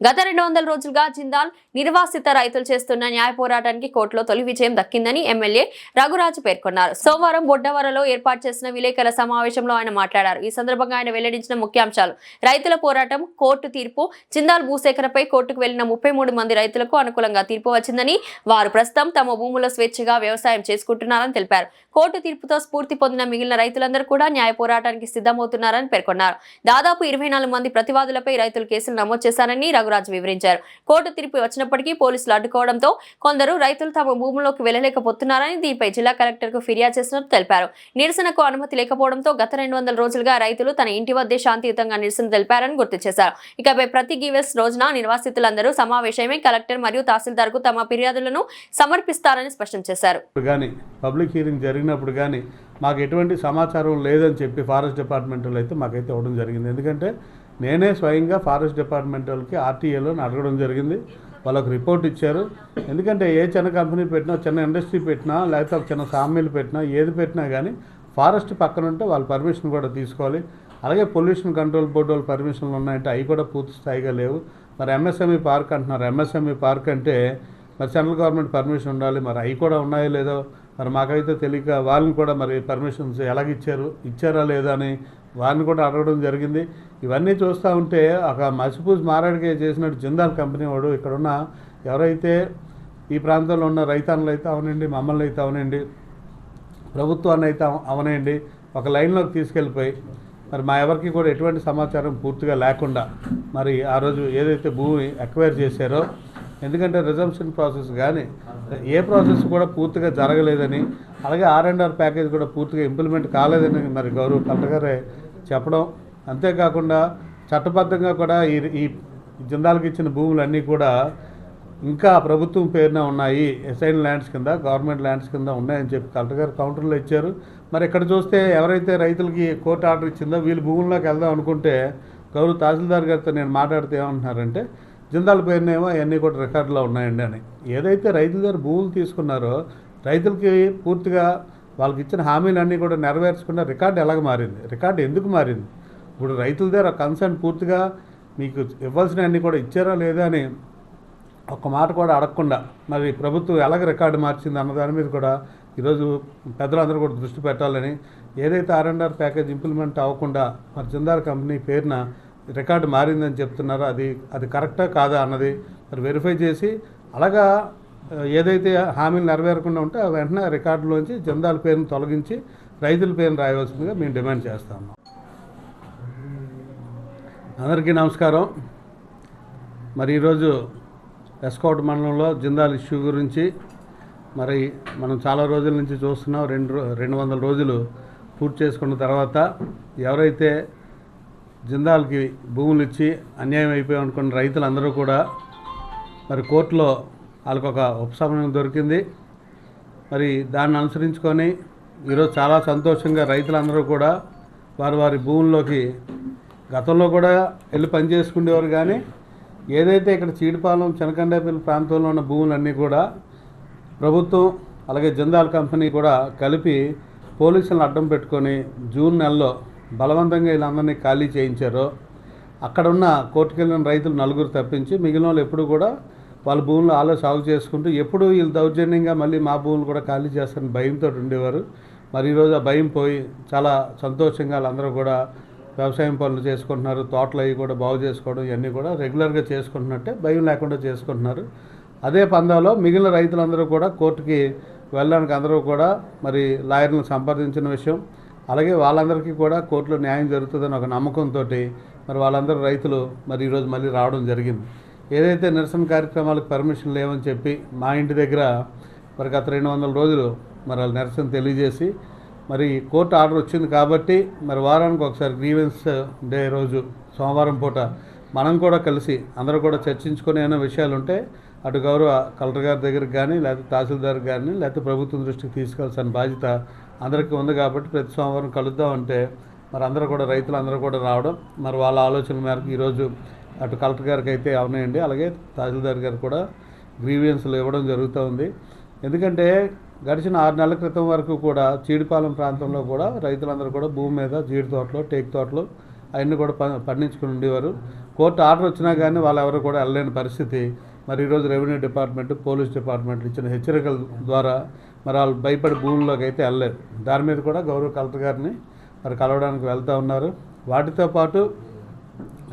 గత రెండు వందల రోజులుగా జిందాల్ నిర్వాసిత రైతులు చేస్తున్న న్యాయ పోరాటానికి కోర్టులో తొలి విజయం దక్కిందని ఎమ్మెల్యే రఘురాజు పేర్కొన్నారు. సోమవారం బొడ్డవరలో ఏర్పాటు చేసిన విలేకరుల సమావేశంలో ఆయన మాట్లాడారు. ఈ సందర్భంగా ఆయన వెల్లడించిన ముఖ్యాంశాలు. రైతుల పోరాటం కోర్టు తీర్పు జిందాల్ భూసేకరణపై కోర్టుకు వెళ్ళిన ముప్పై మూడు మంది రైతులకు అనుకూలంగా తీర్పు వచ్చిందని వారు ప్రస్తుతం తమ భూముల స్వేచ్ఛగా వ్యవసాయం చేసుకుంటున్నారని తెలిపారు. కోర్టు తీర్పుతో స్ఫూర్తి పొందిన మిగిలిన రైతులందరూ కూడా న్యాయ పోరాటానికి సిద్ధమవుతున్నారని పేర్కొన్నారు. దాదాపు ఇరవై నాలుగు మంది ప్రతివాదులపై రైతులు కేసులు నమోదు చేశారని రఘు నాగరాజు వివరించారు. కోర్టు తీర్పు వచ్చినప్పటికీ పోలీసులు అడ్డుకోవడంతో కొందరు రైతులు తమ భూముల్లోకి వెళ్ళలేకపోతున్నారని దీనిపై జిల్లా కలెక్టర్కు ఫిర్యాదు చేసినట్టు తెలిపారు. నిరసనకు అనుమతి లేకపోవడంతో గత రెండు వందల రోజులుగా రైతులు తన ఇంటి వద్దే శాంతియుతంగా నిరసన తెలిపారని గుర్తు చేశారు. ఇకపై ప్రతి గివెస్ రోజున నిర్వాసితులందరూ సమావేశమై కలెక్టర్ మరియు తహసీల్దార్కు తమ ఫిర్యాదులను సమర్పిస్తారని స్పష్టం చేశారు. పబ్లిక్ హీరింగ్ జరిగినప్పుడు కానీ మాకు ఎటువంటి సమాచారం లేదని చెప్పి ఫారెస్ట్ డిపార్ట్మెంట్లో అయితే మాకైతే ఇవ్వడం జరిగింది. ఎందుకంటే నేనే స్వయంగా ఫారెస్ట్ డిపార్ట్మెంట్ వాళ్ళకి ఆర్టీఏలోని అడగడం జరిగింది. వాళ్ళకు రిపోర్ట్ ఇచ్చారు. ఎందుకంటే ఏ చిన్న కంపెనీ పెట్టినా చిన్న ఇండస్ట్రీ పెట్టినా లేకపోతే ఒక చిన్న సామ్యలు పెట్టినా ఏది పెట్టినా కానీ ఫారెస్ట్ పక్కన ఉంటే వాళ్ళ పర్మిషన్ కూడా తీసుకోవాలి. అలాగే పొల్యూషన్ కంట్రోల్ బోర్డు వాళ్ళ పర్మిషన్లు ఉన్నాయంటే అవి కూడా పూర్తి స్థాయిగా లేవు. మరి ఎంఎస్ఎంఈ పార్క్ అంటున్నారు. ఎంఎస్ఎంఈ పార్క్ అంటే మరి సెంట్రల్ గవర్నమెంట్ పర్మిషన్ ఉండాలి. మరి అవి కూడా ఉన్నాయో లేదో మరి మాకైతే తెలియక వాళ్ళని కూడా మరి పర్మిషన్స్ ఎలాగిచ్చారు ఇచ్చారా లేదా అని వారిని కూడా అడగడం జరిగింది. ఇవన్నీ చూస్తూ ఉంటే ఒక మసిపూసి మారాడికే చేసినట్టు జిందాల్ కంపెనీ వాడు ఇక్కడున్న ఎవరైతే ఈ ప్రాంతంలో ఉన్న రైతాన్లు అయితే అవనండి మమ్మల్ని అయితే అవనండి ప్రభుత్వాన్ని అయితే అవనండి ఒక లైన్లోకి తీసుకెళ్ళిపోయి మరి మా ఎవరికి కూడా ఎటువంటి సమాచారం పూర్తిగా లేకుండా మరి ఆ రోజు ఏదైతే భూమి ఎక్వైర్ చేశారో ఎందుకంటే రిజంప్షన్ ప్రాసెస్ కానీ ఏ ప్రాసెస్ కూడా పూర్తిగా జరగలేదని అలాగే ఆర్ అండ్ ఆర్ ప్యాకేజ్ కూడా పూర్తిగా ఇంప్లిమెంట్ కాలేదని మరి గౌరవ కలెక్టర్ గారే చెప్పడం. అంతేకాకుండా చట్టబద్ధంగా కూడా ఈ ఈ జిందాలకు ఇచ్చిన భూములన్నీ కూడా ఇంకా ప్రభుత్వం పేరున ఉన్నాయి. ఎస్ఐన్ ల్యాండ్స్ కింద గవర్నమెంట్ ల్యాండ్స్ కింద ఉన్నాయని చెప్పి కలెక్టర్ గారు కౌంటర్లో ఇచ్చారు. మరి ఇక్కడ చూస్తే ఎవరైతే రైతులకి కోర్టు ఆర్డర్ ఇచ్చిందో వీళ్ళు భూముల్లోకి వెళ్దాం అనుకుంటే గౌరవ తహసీల్దార్ గారితో నేను మాట్లాడితే ఏమంటున్నారంటే జిందాల పేరునేమో అవన్నీ కూడా రికార్డులో ఉన్నాయండి అని. ఏదైతే రైతుల దగ్గర భూములు తీసుకున్నారో రైతులకి పూర్తిగా వాళ్ళకి ఇచ్చిన హామీలన్నీ కూడా నెరవేర్చకుండా రికార్డు ఎలాగ మారింది? రికార్డు ఎందుకు మారింది? ఇప్పుడు రైతుల దగ్గర కన్సర్న్ పూర్తిగా మీకు ఇవ్వాల్సినవన్నీ కూడా ఇచ్చారా లేదా అని ఒక్క మాట కూడా అడగకుండా మరి ప్రభుత్వం ఎలాగ రికార్డు మార్చింది అన్న దాని మీద కూడా ఈరోజు పెద్దలందరూ కూడా దృష్టి పెట్టాలని ఏదైతే ఆర్ ప్యాకేజ్ ఇంప్లిమెంట్ అవ్వకుండా మరి జిందాల్ కంపెనీ పేరున రికార్డు మారిందని చెప్తున్నారో అది అది కరెక్టా కాదా అన్నది మరి వెరిఫై చేసి అలాగా ఏదైతే హామీలు నెరవేరకుండా ఉంటే ఆ వెంటనే రికార్డులోంచి జిందాల్ పేరును తొలగించి రైతుల పేరును రాయవలసిందిగా మేము డిమాండ్ చేస్తాము అందరికీ నమస్కారం. మరి ఈరోజు ఎస్కౌట్ మండలంలో జిందాల్ ఇష్యూ గురించి మరి మనం చాలా రోజుల నుంచి చూస్తున్నాం. రెండు రెండు వందల రోజులు పూర్తి చేసుకున్న తర్వాత ఎవరైతే జిందాల్కి భూములు ఇచ్చి అన్యాయం అయిపోయి అనుకున్న రైతులందరూ కూడా మరి కోర్టులో వాళ్ళకు ఒక ఉపశమనం దొరికింది. మరి దాన్ని అనుసరించుకొని ఈరోజు చాలా సంతోషంగా రైతులందరూ కూడా వారి వారి భూముల్లోకి గతంలో కూడా వెళ్ళి పని చేసుకునేవారు కానీ ఏదైతే ఇక్కడ చీడిపాలెం చెనకండేపల్లి ప్రాంతంలో ఉన్న భూములన్నీ కూడా ప్రభుత్వం అలాగే జిందాల్ కంపెనీ కూడా కలిపి పోలీసులను అడ్డం పెట్టుకొని జూన్ నెలలో బలవంతంగా వీళ్ళందరినీ ఖాళీ చేయించారు. అక్కడ ఉన్న రైతులు నలుగురు తప్పించి మిగిలిన వాళ్ళు ఎప్పుడు కూడా వాళ్ళ భూములు ఆలో సాగు చేసుకుంటూ ఎప్పుడు వీళ్ళు దౌర్జన్యంగా మళ్ళీ మా భూములు కూడా ఖాళీ చేస్తారని భయంతో ఉండేవారు. మరి ఈరోజు ఆ భయం పోయి చాలా సంతోషంగా వాళ్ళందరూ కూడా వ్యవసాయం పనులు చేసుకుంటున్నారు. తోటలు అవి కూడా బాగు చేసుకోవడం ఇవన్నీ కూడా రెగ్యులర్గా చేసుకుంటున్నట్టే భయం లేకుండా చేసుకుంటున్నారు. అదే పందాలో మిగిలిన రైతులందరూ కూడా కోర్టుకి వెళ్ళడానికి అందరూ కూడా మరి లాయర్లను సంప్రదించిన విషయం. అలాగే వాళ్ళందరికీ కూడా కోర్టులో న్యాయం జరుగుతుందని ఒక నమ్మకంతో మరి వాళ్ళందరూ రైతులు మరి ఈరోజు మళ్ళీ రావడం జరిగింది. ఏదైతే నిరసన కార్యక్రమాలకు పర్మిషన్ లేవని చెప్పి మా ఇంటి దగ్గర మరి గత రెండు వందల రోజులు మరి వాళ్ళు నిరసన తెలియజేసి మరి కోర్టు ఆర్డర్ వచ్చింది కాబట్టి మరి వారానికి ఒకసారి గ్రీవెన్స్ డే రోజు సోమవారం పూట మనం కూడా కలిసి అందరూ కూడా చర్చించుకునే విషయాలు ఉంటే అటు గౌరవ కలెక్టర్ గారి దగ్గరికి కానీ లేకపోతే తహసీల్దార్ గారిని లేకపోతే ప్రభుత్వం దృష్టికి తీసుకెళ్ళాల్సిన బాధ్యత అందరికీ ఉంది కాబట్టి ప్రతి సోమవారం కలుద్దామంటే మరి అందరూ కూడా రైతులు అందరూ కూడా రావడం మరి వాళ్ళ ఆలోచన మేరకు ఈరోజు అటు కలెక్టర్ గారికి అయితే అవునాయండి. అలాగే తహసీల్దార్ గారు కూడా గ్రీవియన్స్లు ఇవ్వడం జరుగుతూ ఉంది. ఎందుకంటే గడిచిన ఆరు నెలల క్రితం వరకు కూడా చీడిపాలెం ప్రాంతంలో కూడా రైతులందరూ కూడా భూమి మీద జీడి తోటలు టేక్ తోటలు అవన్నీ కూడా ప- పండించుకుని ఉండేవారు. కోర్టు ఆర్డర్ వచ్చినా కానీ వాళ్ళు ఎవరు కూడా వెళ్ళలేని పరిస్థితి. మరి ఈరోజు రెవెన్యూ డిపార్ట్మెంట్ పోలీస్ డిపార్ట్మెంట్ ఇచ్చిన హెచ్చరికల ద్వారా మరి వాళ్ళు భయపడి భూముల్లోకి అయితే వెళ్ళలేదు దాని మీద కూడా గౌరవ కలెక్టర్ గారిని మరి కలవడానికి వెళ్తూ ఉన్నారు. వాటితో పాటు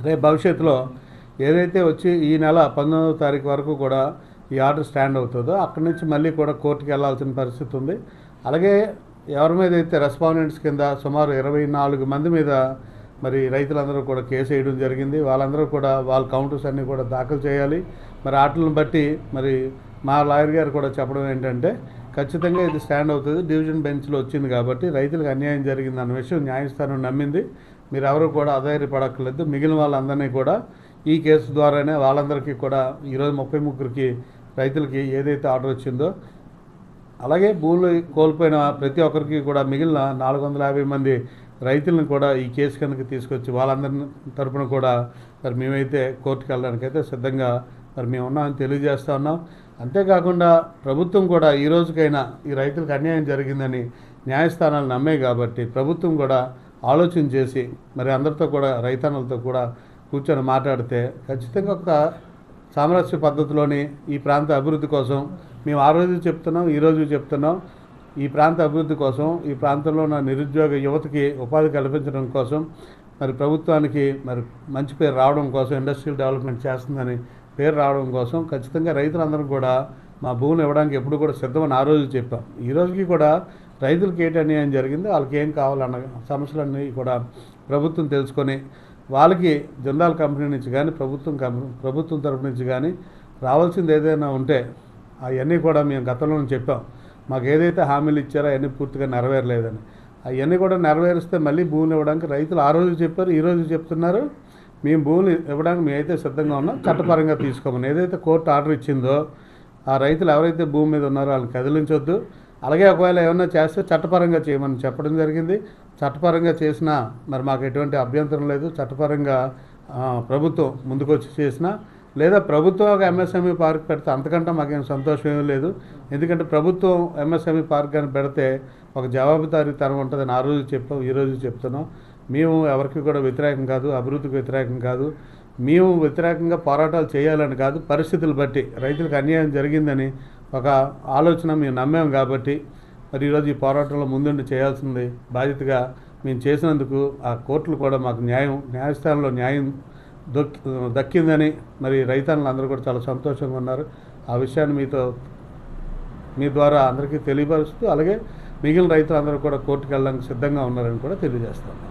రేపు భవిష్యత్తులో ఏదైతే వచ్చి ఈ నెల పంతొమ్మిదవ తారీఖు వరకు కూడా ఈ ఆర్డర్ స్టాండ్ అవుతుందో అక్కడి నుంచి మళ్ళీ కూడా కోర్టుకి వెళ్ళాల్సిన పరిస్థితి ఉంది. అలాగే ఎవరి మీద అయితే రెస్పాండెంట్స్ కింద సుమారు ఇరవై నాలుగు మంది మీద మరి రైతులందరూ కూడా కేసు వేయడం జరిగింది. వాళ్ళందరూ కూడా వాళ్ళ కౌంటర్స్ అన్నీ కూడా దాఖలు చేయాలి. మరి వాటిని బట్టి మరి మా లాయర్ గారు కూడా చెప్పడం ఏంటంటే ఖచ్చితంగా ఇది స్టాండ్ అవుతుంది. డివిజన్ బెంచ్లో వచ్చింది కాబట్టి రైతులకు అన్యాయం జరిగింది అన్న విషయం న్యాయస్థానం నమ్మింది. మీరు ఎవరు కూడా ఆధారపడక్కర్లేదు మిగిలిన వాళ్ళందరినీ కూడా ఈ కేసు ద్వారానే వాళ్ళందరికీ కూడా ఈరోజు ముప్పై ముగ్గురికి రైతులకి ఏదైతే ఆర్డర్ వచ్చిందో అలాగే భూములు కోల్పోయిన ప్రతి ఒక్కరికి కూడా మిగిలిన నాలుగు వందల యాభై మంది రైతులను కూడా ఈ కేసు కనుక తీసుకొచ్చి వాళ్ళందరి తరపున కూడా మరి మేమైతే కోర్టుకు అయితే సిద్ధంగా మరి మేము ఉన్నామని తెలియజేస్తా ఉన్నాం. అంతేకాకుండా ప్రభుత్వం కూడా ఈ రోజుకైనా ఈ రైతులకు అన్యాయం జరిగిందని న్యాయస్థానాలు నమ్మే కాబట్టి ప్రభుత్వం కూడా ఆలోచన చేసి మరి అందరితో కూడా రైతన్నలతో కూడా కూర్చొని మాట్లాడితే ఖచ్చితంగా ఒక సామరస్య పద్ధతిలోని ఈ ప్రాంత అభివృద్ధి కోసం మేము ఆ రోజు చెప్తున్నాం ఈ రోజు చెప్తున్నాం. ఈ ప్రాంత అభివృద్ధి కోసం ఈ ప్రాంతంలో ఉన్న నిరుద్యోగ యువతకి ఉపాధి కల్పించడం కోసం మరి ప్రభుత్వానికి మరి మంచి పేరు రావడం కోసం ఇండస్ట్రియల్ డెవలప్మెంట్ చేస్తుందని పేరు రావడం కోసం ఖచ్చితంగా రైతులందరూ కూడా మా భూమిని ఇవ్వడానికి ఎప్పుడు కూడా సిద్ధమని ఆ రోజు చెప్పాం. ఈ రోజుకి కూడా రైతులకి ఏంటి అన్యాయం జరిగిందో వాళ్ళకి ఏం కావాలన్న సమస్యలన్నీ కూడా ప్రభుత్వం తెలుసుకొని వాళ్ళకి జందాల్ కంపెనీ నుంచి కానీ ప్రభుత్వం కంపెనీ ప్రభుత్వం తరపు నుంచి కానీ రావాల్సింది ఏదైనా ఉంటే అవన్నీ కూడా మేము గతంలో చెప్పాం. మాకు ఏదైతే హామీలు ఇచ్చారో అవన్నీ పూర్తిగా నెరవేరలేదని. అవన్నీ కూడా నెరవేరిస్తే మళ్ళీ భూములు ఇవ్వడానికి రైతులు ఆ రోజు చెప్పారు ఈ రోజు చెప్తున్నారు. మేము భూములు ఇవ్వడానికి మేమైతే సిద్ధంగా ఉన్నాం చట్టపరంగా తీసుకోమని. ఏదైతే కోర్టు ఆర్డర్ ఇచ్చిందో ఆ రైతులు ఎవరైతే భూమి మీద ఉన్నారో వాళ్ళని కదిలించొద్దు. అలాగే ఒకవేళ ఏమన్నా చేస్తే చట్టపరంగా చేయమని చెప్పడం జరిగింది. చట్టపరంగా చేసినా మరి మాకు ఎటువంటి అభ్యంతరం లేదు. చట్టపరంగా ప్రభుత్వం ముందుకొచ్చి చేసినా లేదా ప్రభుత్వం ఒక ఎంఎస్ఎంఈ పార్క్ పెడితే అంతకంటే మాకేం సంతోషం ఏమీ లేదు. ఎందుకంటే ప్రభుత్వం ఎంఎస్ఎంఈ పార్క్ అని పెడితే ఒక జవాబుదారీతనం ఉంటుందని ఆ రోజు చెప్పాం ఈ రోజు చెప్తున్నాం. మేము ఎవరికి కూడా వ్యతిరేకం కాదు అభివృద్ధికి వ్యతిరేకం కాదు. మేము వ్యతిరేకంగా పోరాటాలు చేయాలని కాదు పరిస్థితులు బట్టి రైతులకు అన్యాయం జరిగిందని ఒక ఆలోచన మేము నమ్మాం కాబట్టి మరి ఈరోజు ఈ పోరాటంలో ముందుండి చేయాల్సింది బాధ్యతగా మేము చేసినందుకు ఆ కోర్టులు కూడా మాకు న్యాయం న్యాయస్థానంలో న్యాయం దొక్కి దక్కిందని మరి రైతన్నులు అందరూ కూడా చాలా సంతోషంగా ఉన్నారు. ఆ విషయాన్ని మీతో మీ ద్వారా అందరికీ తెలియపరుస్తూ అలాగే మిగిలిన రైతులందరూ కూడా కోర్టుకు వెళ్ళడానికి సిద్ధంగా ఉన్నారని కూడా తెలియజేస్తాను